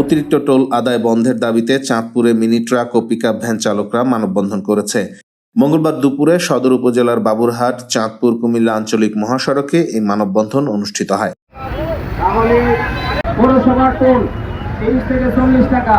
অতিরিক্ত টোল আদায় বন্ধের দাবিতে চাঁদপুরে মিনি ট্রাক ও পিকআপ ভ্যান চালকরা মানববন্ধন করেছে। মঙ্গলবার দুপুরে সদর উপজেলার বাবুরহাট চাঁদপুর কুমিল্লা আঞ্চলিক মহাসড়কে এই মানববন্ধন অনুষ্ঠিত হয়। তাহলে পৌরসভার টোল তিরিশ থেকে চল্লিশ টাকা।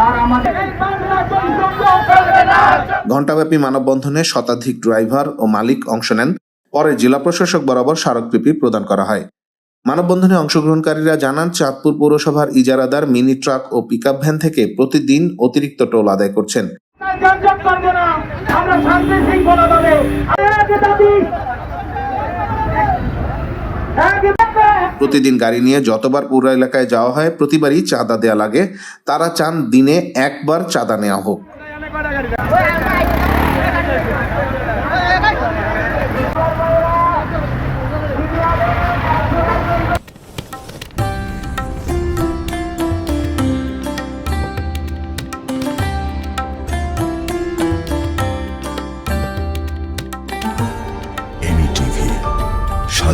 আর আমাদের ঘণ্টাব্যাপী মানববন্ধনে শতাধিক ড্রাইভার ও মালিক অংশ নেন। পরে জেলা প্রশাসক বরাবর স্মারকলিপি প্রদান করা হয়। মানববন্ধনে অংশগ্রহণকারীরা জানান, চাঁদপুর পৌরসভার ইজারাদার মিনি ট্রাক ও পিকআপ ভ্যান থেকে প্রতিদিন অতিরিক্ত টোল আদায় করছেন। প্রতিদিন গাড়ি নিয়ে যতবার পৌর এলাকায় যাওয়া হয়, প্রতিবারই চাঁদা দেয়া লাগে তারা চান দিনে একবার চাঁদা নেওয়া হোক